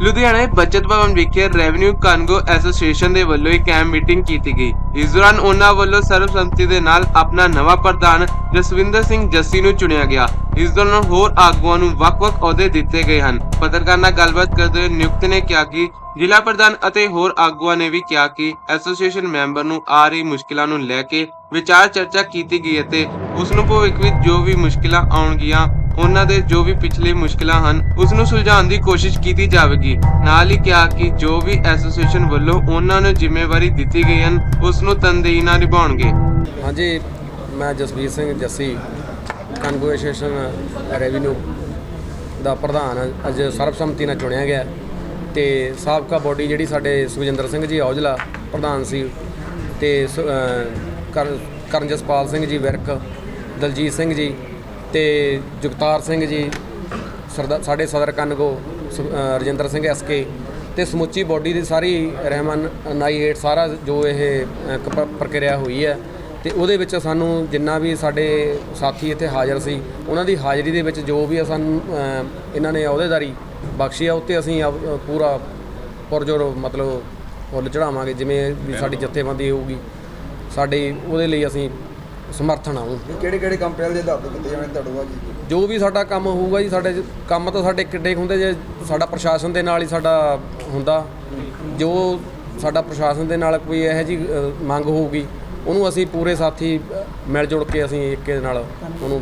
ਲੁਧਿਆਣਾ ਬੱਚਤ ਭਵਨ ਵਿਖੇ revenue ਕਾਨਗੋ association ਦੇ ਵੱਲੋਂ ਇੱਕ ਕੈਂਪ ਮੀਟਿੰਗ ਕੀਤੀ ਗਈ। ਇਸ ਦੌਰਾਨ ਉਹਨਾਂ ਵੱਲੋਂ ਸਰਬਸੰਮਤੀ ਦੇ ਨਾਲ ਆਪਣਾ ਨਵਾਂ ਪ੍ਰਧਾਨ ਜਸਵਿੰਦਰ ਸਿੰਘ ਜੱਸੀ ਨੂੰ ਚੁਣਿਆ ਗਿਆ। ਇਸ ਦੌਰਾਨ ਹੋਰ ਆਗੂਆਂ ਨੂੰ ਵੱਖ-ਵੱਖ ਅਹੁਦੇ ਦਿੱਤੇ ਗਏ ਹਨ। ਪੱਤਰਕਾਰ ਨਾਲ ਗੱਲਬਾਤ ਕਰਦੇ ਹੋਏ ਨਿਯੁਕਤ ਨੇ ਕਿਹਾ ਕਿ ਜ਼ਿਲ੍ਹਾ ਪ੍ਰਧਾਨ ਅਤੇ ਹੋਰ ਆਗੂਆਂ ਨੇ ਵੀ ਕਿਹਾ ਕਿ ਐਸੋਸੀਏਸ਼ਨ ਮੈਂਬਰ ਨੂੰ ਆ ਰਹੀ ਮੁਸ਼ਕਿਲਾਂ ਨੂੰ ਲੈ ਕੇ ਵਿਚਾਰ ਚਰਚਾ ਕੀਤੀ ਗਈ ਅਤੇ ਉਸ ਨੂੰ ਭਵਿੱਖ ਵਿੱਚ ਜੋ ਵੀ ਮੁਸ਼ਕਿਲਾਂ ਆਉਣਗੀਆਂ ਉਹਨਾਂ ਦੇ ਜੋ ਵੀ ਪਿਛਲੇ ਮੁਸ਼ਕਿਲਾਂ ਹਨ ਉਸ ਨੂੰ ਸੁਲਝਾਉਣ ਦੀ ਕੋਸ਼ਿਸ਼ ਕੀਤੀ ਜਾਵੇਗੀ। ਨਾਲ ਹੀ ਕਿਹਾ ਕਿ ਜੋ ਵੀ ਐਸੋਸੀਏਸ਼ਨ ਵੱਲੋਂ ਉਹਨਾਂ ਨੂੰ ਜ਼ਿੰਮੇਵਾਰੀ ਦਿੱਤੀ ਗਈ ਹਨ ਉਸ ਨੂੰ ਤਨਦੇਹੀ ਨਾਲ ਨਿਭਾਉਣਗੇ। ਹਾਂਜੀ, ਮੈਂ ਜਸਵੀਰ ਸਿੰਘ ਜੱਸੀ ਕਨਗੋਏਸ਼ਨ ਰੈਵਨਿਊ ਦਾ ਪ੍ਰਧਾਨ ਅੱਜ ਸਰਬਸੰਮਤੀ ਨਾਲ ਚੁਣਿਆ ਗਿਆ। ਤੇ ਸਾਬਕਾ ਬੋਡੀ ਜਿਹੜੀ ਸਾਡੇ ਸੁਖਜਿੰਦਰ ਸਿੰਘ ਜੀ ਔਜਲਾ ਪ੍ਰਧਾਨ ਸੀ ਤੇ ਸ- ਅਹ ਜਸਪਾਲ ਸਿੰਘ ਜੀ ਵਿਰਕ, ਦਲਜੀਤ ਸਿੰਘ ਜੀ ਤੇ ਜਗਤਾਰ ਸਿੰਘ ਜੀ ਸਰਦਾ ਸਾਡੇ ਸਦਰ ਕਨਗੋ ਸੁ- ਅਹ ਰਜਿੰਦਰ ਸਿੰਘ ਐਸਕੇ ਤੇ ਸਮੁੱਚੀ ਬੋਡੀ ਦੀ ਸਾਰੀ ਰਹਿਮਨ ਨਾਈ ਹੇਠ ਸਾਰਾ ਜੋ ਇਹ ਕ- ਪ੍ਰਕਿਰਿਆ ਹੋਈ ਹੈ ਤੇ ਉਹਦੇ ਵਿੱਚ ਸਾਨੂੰ ਜਿੰਨਾ ਵੀ ਸਾਡੇ ਸਾਥੀ ਇੱਥੇ ਹਾਜ਼ਰ ਸੀ ਉਹਨਾਂ ਦੀ ਹਾਜ਼ਰੀ ਦੇ ਵਿੱਚ ਜੋ ਵੀ ਸਾਨੂੰ ਇਹਨਾਂ ਨੇ ਅਹੁਦੇਦਾਰੀ ਬਖਸ਼ੀ ਆ ਉੱਤੇ ਅਸੀਂ ਆਪ- ਅਹ, ਪੂਰਾ ਪੁਰਜੋਰ ਮਤਲਬ ਫੁੱਲ ਚੜਾਵਾਂਗੇ ਜਿਵੇਂ ਵੀ ਸਾਡੀ ਜਥੇਬੰਦੀ ਹੋਊਗੀ ਸਾਡੇ ਉਹਦੇ ਲਈ ਅਸੀਂ ਸਮਰਥਨ ਆਉਂ ਕਿਹੜੇ ਕਿਹੜੇ ਕੰਮ ਪਹਿਲ ਦੇ ਆਧਾਰ ਤੇ ਕੀਤੇ ਜਾਣੇ ਤੁਹਾਡੇ ਜੀ ਜੋ ਵੀ ਸਾਡਾ ਕੰਮ ਹੋਊਗਾ ਜੀ ਸਾਡੇ 'ਚ ਕੰਮ ਤਾਂ ਸਾਡੇ ਕਿੱਡੇ ਕੁ ਹੁੰਦੇ ਜੇ ਸਾਡਾ ਪ੍ਰਸ਼ਾਸਨ ਦੇ ਨਾਲ ਹੀ ਸਾਡਾ ਹੁੰਦਾ। ਜੋ ਸਾਡਾ ਪ੍ਰਸ਼ਾਸਨ ਦੇ ਨਾਲ ਕੋਈ ਇਹੋ ਜੀ ਮੰਗ ਹੋਊਗੀ ਉਹਨੂੰ ਅਸੀਂ ਪੂਰੇ ਸਾਥੀ ਅ, ਮਿਲ ਜੁਲ ਕੇ ਅਸੀਂ ਇੱਕ ਨਾਲ ਉਹਨੂੰ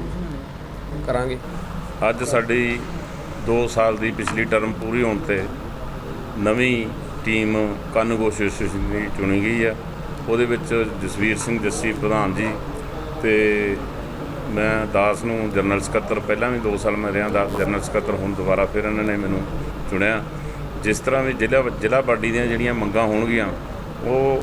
ਕਰਾਂਗੇ। ਅੱਜ ਸਾਡੀ 2 ਸਾਲ ਦੀ ਪਿਛਲੀ ਟਰਮ ਪੂਰੀ ਹੋਣ ਤੇ ਨਵੀਂ ਟੀਮ ਕਾਨੂੰਗੋ ਐਸੋਸੀਏਸ਼ਨ ਦੀ ਚੁਣੀ ਗਈ ਹੈ ਉਹਦੇ ਵਿੱਚ ਜਸਵੀਰ ਸਿੰਘ ਜੱਸੀ ਪ੍ਰਧਾਨ ਜੀ ਤੇ ਮੈਂ ਦਾਸ ਨੂੰ ਜਨਰਲ ਸਕੱਤਰ, ਪਹਿਲਾਂ ਵੀ 2 ਸਾਲ ਮੈਂ ਰਿਹਾ ਦਾ ਜਨਰਲ ਸਕੱਤਰ, ਹੁਣ ਦੁਬਾਰਾ ਫਿਰ ਇਹਨਾਂ ਨੇ ਮੈਨੂੰ ਚੁਣਿਆ। ਜਿਸ ਤਰ੍ਹਾਂ ਵੀ ਜ਼ਿਲ੍ਹਾ ਜ਼ਿਲ੍ਹਾ ਬਾਡੀ ਦੀਆਂ ਜਿਹੜੀਆਂ ਮੰਗਾਂ ਹੋਣਗੀਆਂ, ਉਹ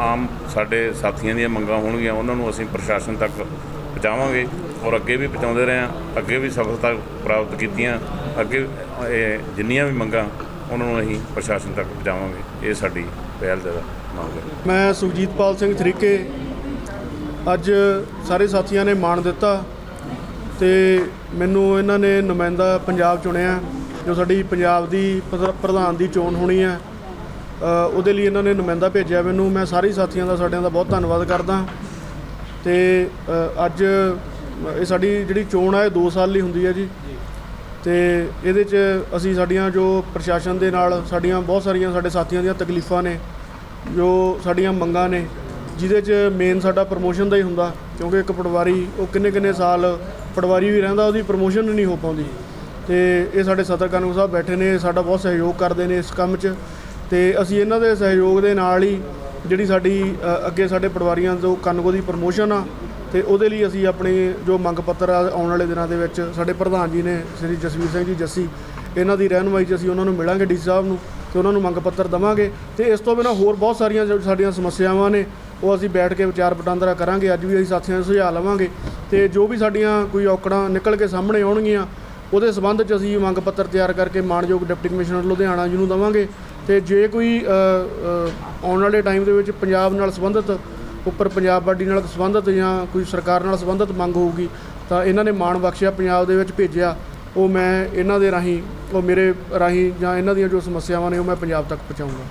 ਆਮ ਸਾਡੇ ਸਾਥੀਆਂ ਦੀਆਂ ਮੰਗਾਂ ਹੋਣਗੀਆਂ, ਉਹਨਾਂ ਨੂੰ ਅਸੀਂ ਪ੍ਰਸ਼ਾਸਨ ਤੱਕ ਪਹੁੰਚਾਵਾਂਗੇ ਔਰ ਅੱਗੇ ਵੀ ਪਹੁੰਚਾਉਂਦੇ ਰਹੇ ਹਾਂ, ਅੱਗੇ ਵੀ ਸਫਲਤਾ ਪ੍ਰਾਪਤ ਕੀਤੀਆਂ, ਅੱਗੇ ਇਹ ਜਿੰਨੀਆਂ ਵੀ ਮੰਗਾਂ, ਉਹਨਾਂ ਨੂੰ ਅਸੀਂ ਪ੍ਰਸ਼ਾਸਨ ਤੱਕ ਪਹੁੰਚਾਵਾਂਗੇ। ਇਹ ਸਾਡੀ ਪਹਿਲ ਦਾ ਮੰਗ ਹੈ। ਮੈਂ ਸੁਖਜੀਤਪਾਲ ਸਿੰਘ ਥਰੀਕੇ ਅੱਜ ਸਾਰੇ ਸਾਥੀਆਂ ਨੇ ਮਾਣ ਦਿੱਤਾ ਤੇ ਮੈਨੂੰ ਇਹਨਾਂ ਨੇ ਨੁਮਾਇੰਦਾ ਪੰਜਾਬ ਚੁਣਿਆ, ਜੋ ਸਾਡੀ ਪੰਜਾਬ ਦੀ ਪ੍ਰਧ- ਪ੍ਰਧਾਨ ਦੀ ਚੋਣ ਹੋਣੀ ਹੈ। ਉਹਦੇ ਲਈ ਇਹਨਾਂ ਨੇ ਨੁਮਾਇੰਦਾ ਭੇਜਿਆ ਮੈਨੂੰ। ਮੈਂ ਸਾਰੇ ਸਾਥੀਆਂ ਦਾ, ਸਾਡਿਆਂ ਦਾ ਬਹੁਤ ਧੰਨਵਾਦ ਕਰਦਾ। ਤੇ ਅੱਜ ਇਹ ਸਾਡੀ ਜਿਹੜੀ ਚੋਣ ਆ ਇਹ 2 ਸਾਲ ਲਈ ਹੁੰਦੀ ਹੈ ਜੀ। ਤੇ ਇਹਦੇ 'ਚ ਅਸੀਂ ਸਾਡੀਆਂ ਜੋ ਪ੍ਰਸ਼ਾਸਨ ਦੇ ਨਾਲ, ਸਾਡੀਆਂ ਬਹੁਤ ਸਾਰੀਆਂ ਸਾਡੇ ਸਾਥੀਆਂ ਦੀਆਂ ਤਕਲੀਫਾਂ ਨੇ, ਜੋ ਸਾਡੀਆਂ ਮੰਗਾਂ ਨੇ ਜਿਹਦੇ 'ਚ ਮੇਨ ਸਾਡਾ ਪ੍ਰਮੋਸ਼ਨ ਦਾ ਹੀ ਹੁੰਦਾ, ਕਿਉਂਕਿ ਇੱਕ ਪਟਵਾਰੀ, ਉਹ ਕਿੰਨੇ ਕਿੰਨੇ ਸਾਲ ਪਟਵਾਰੀ ਵੀ ਰਹਿੰਦਾ, ਉਹਦੀ ਪ੍ਰਮੋਸ਼ਨ ਨਹੀਂ ਹੋ ਪਾਉਂਦੀ। ਤੇ ਇਹ ਸਾਡੇ ਸਦਰ ਕਾਨੂੰਨ ਸਾਹਿਬ ਬੈਠੇ ਨੇ, ਸਾਡਾ ਬਹੁਤ ਸਹਿਯੋਗ ਕਰਦੇ ਨੇ ਇਸ ਕੰਮ 'ਚ। ਤੇ ਅਸੀਂ ਇਹਨਾਂ ਦੇ ਸਹਿਯੋਗ ਦੇ ਨਾਲ ਹੀ ਜਿਹੜੀ ਸਾਡੀ ਅੱਗੇ ਸਾਡੇ ਪਟਵਾਰੀਆਂ ਤੋਂ ਕਾਨੂੰਗੋ ਦੀ ਪ੍ਰਮੋਸ਼ਨ ਆ, ਤੇ ਉਹਦੇ ਲਈ ਅਸੀਂ ਆਪਣੇ ਜੋ ਮੰਗ ਪੱਤਰ ਆਉਣ ਵਾਲੇ ਦਿਨਾਂ ਦੇ ਵਿੱਚ ਸਾਡੇ ਪ੍ਰਧਾਨ ਜੀ ਨੇ, ਸ੍ਰੀ ਜਸਵੀਰ ਸਿੰਘ ਜੀ ਜੱਸੀ, ਇਹਨਾਂ ਦੀ ਰਹਿਨੁਮਾਈ 'ਚ ਅਸੀਂ ਉਹਨਾਂ ਨੂੰ ਮਿਲਾਂਗੇ ਡੀ ਸਾਹਿਬ ਨੂੰ। ਤੇ ਉਹਨਾਂ ਨੂੰ ਮੰਗ ਪੱਤਰ ਦਵਾਂਗੇ ਤੇ ਇਸ ਤੋਂ ਬਿਨਾਂ ਹੋਰ ਬਹੁਤ ਸਾਰੀਆਂ ਜੋ ਸਾਡੀਆਂ ਸਮੱਸਿਆਵਾਂ ਨੇ, ਉਹ ਅਸੀਂ ਬੈਠ ਕੇ ਵਿਚਾਰ ਵਟਾਂਦਰਾ ਕਰਾਂਗੇ, ਅੱਜ ਵੀ ਅਸੀਂ ਸਾਥੀਆਂ ਨੂੰ ਸੁਝਾਅ ਲਵਾਂਗੇ ਤੇ ਜੋ ਵੀ ਸਾਡੀਆਂ ਕੋਈ ਔਕੜਾਂ ਨਿਕਲ ਕੇ ਸਾਹਮਣੇ ਆਉਣਗੀਆਂ, ਉਹਦੇ ਸਬੰਧ 'ਚ ਅਸੀਂ ਮੰਗ ਪੱਤਰ ਤਿਆਰ ਕਰਕੇ ਮਾਨਯੋਗ ਡਿਪਟੀ ਕਮਿਸ਼ਨਰ ਲੁਧਿਆਣਾ ਜੀ ਨੂੰ ਦਵਾਂਗੇ ਤੇ ਜੇ ਕੋਈ ਆਉਣ ਵਾਲੇ ਟਾਈਮ ਦੇ ਵਿੱਚ ਪੰਜਾਬ ਨਾਲ ਸੰਬੰਧਿਤ, ਉੱਪਰ ਪੰਜਾਬ ਬਾਡੀ ਨਾਲ ਸੰਬੰਧਿਤ ਜਾਂ ਕੋਈ ਸਰਕਾਰ ਨਾਲ ਸੰਬੰਧਿਤ ਮੰਗ ਹੋਊਗੀ, ਤਾਂ ਇਹਨਾਂ ਨੇ ਮਾਣ ਬਖਸ਼ਿਆ, ਪੰਜਾਬ ਦੇ ਵਿੱਚ ਭੇਜਿਆ ਉਹ ਮੈਂ ਇਹਨਾਂ ਦੇ ਰਾਹੀਂ, ਉਹ ਮੇਰੇ ਰਾਹੀਂ ਜਾਂ ਇਹਨਾਂ ਦੀਆਂ ਜੋ ਸਮੱਸਿਆਵਾਂ ਨੇ ਉਹ ਮੈਂ ਪੰਜਾਬ ਤੱਕ ਪਹੁੰਚਾਊਂਗਾ।